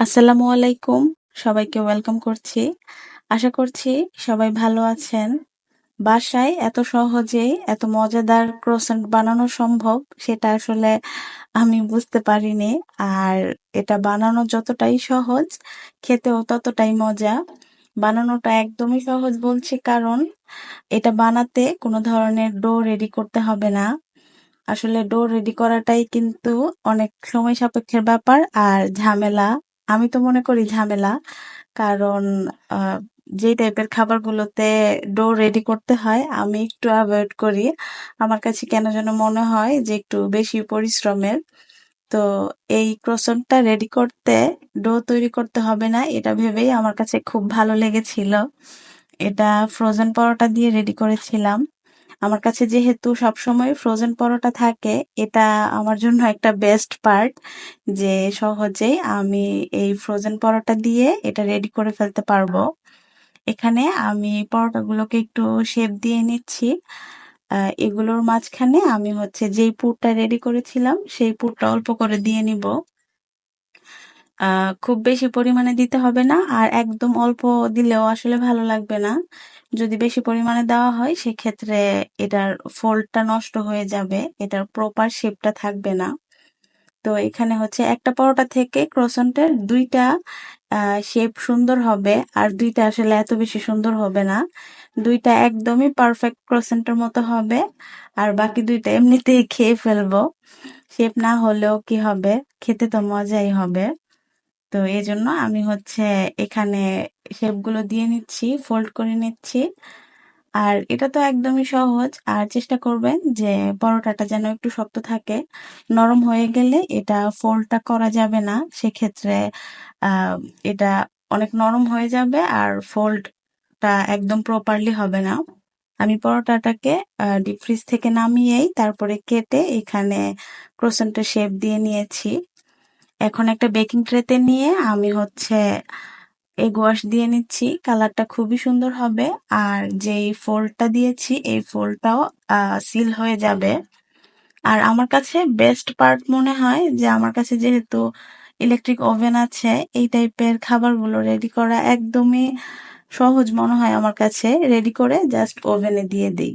আসসালামু আলাইকুম। সবাইকে ওয়েলকাম করছি। আশা করছি সবাই ভালো আছেন। বাসায় এত সহজেই এত মজাদার ক্রোসেন্ট বানানো সম্ভব, সেটা আসলে আমি বুঝতে পারিনি। আর এটা বানানো যতটাই সহজ, খেতেও ততটাই মজা। বানানোটা একদমই সহজ বলছি কারণ, এটা বানাতে কোনো ধরনের ডো রেডি করতে হবে না। আসলে ডো রেডি করাটাই কিন্তু অনেক সময় সাপেক্ষের ব্যাপার আর ঝামেলা। আমি তো মনে করি ঝামেলা। কারণ যে টাইপের খাবারগুলোতে ডো রেডি করতে হয়, আমি একটু অ্যাভয়েড করি। আমার কাছে কেন যেন মনে হয় যে একটু বেশি পরিশ্রমের। তো এই ক্রোসনটা রেডি করতে ডো তৈরি করতে হবে না, এটা ভেবেই আমার কাছে খুব ভালো লেগেছিল। এটা ফ্রোজেন পরোটা দিয়ে রেডি করেছিলাম। আমার কাছে যেহেতু সবসময় ফ্রোজেন পরোটা থাকে, এটা আমার জন্য একটা বেস্ট পার্ট যে সহজেই আমি এই ফ্রোজেন পরোটা দিয়ে এটা রেডি করে ফেলতে পারব। এখানে আমি পরোটাগুলোকে একটু শেপ দিয়ে নিচ্ছি। এগুলোর মাঝখানে আমি হচ্ছে যেই পুরটা রেডি করেছিলাম, সেই পুরটা অল্প করে দিয়ে নিব। খুব বেশি পরিমাণে দিতে হবে না, আর একদম অল্প দিলেও আসলে ভালো লাগবে না। যদি বেশি পরিমাণে দেওয়া হয়, সেক্ষেত্রে এটার ফোল্ডটা নষ্ট হয়ে যাবে, এটার প্রপার শেপটা থাকবে না। তো এখানে হচ্ছে একটা পরোটা থেকে ক্রসন্টের দুইটা শেপ সুন্দর হবে, আর দুইটা আসলে এত বেশি সুন্দর হবে না। দুইটা একদমই পারফেক্ট ক্রসেন্টের মতো হবে, আর বাকি দুইটা এমনিতেই খেয়ে ফেলব। শেপ না হলেও কি হবে? খেতে তো মজাই হবে। তো এই জন্য আমি হচ্ছে এখানে শেপগুলো দিয়ে নিচ্ছি ফোল্ড করে নিচ্ছি। আর এটা তো একদমই সহজ। আর চেষ্টা করবেন যে পরোটাটা যেন একটু শক্ত থাকে। নরম হয়ে গেলে এটা ফোল্ডটা করা যাবে না। সেক্ষেত্রে এটা অনেক নরম হয়ে যাবে আর ফোল্ডটা একদম প্রপারলি হবে না। আমি পরোটাটাকে ডিপ ফ্রিজ থেকে নামিয়েই তারপরে কেটে এখানে ক্রোসেন্টের শেপ দিয়ে নিয়েছি। এখন একটা বেকিং ট্রেতে নিয়ে আমি হচ্ছে এগ ওয়াশ দিয়ে নিচ্ছি কালারটা খুবই সুন্দর হবে। আর যেই ফোল্ডটা দিয়েছি, এই ফোল্ডটাও সিল হয়ে যাবে। আর আমার কাছে বেস্ট পার্ট মনে হয় যে, আমার কাছে যেহেতু ইলেকট্রিক ওভেন আছে, এই টাইপের খাবারগুলো রেডি করা একদমই সহজ মনে হয় আমার কাছে। রেডি করে জাস্ট ওভেনে দিয়ে দিই।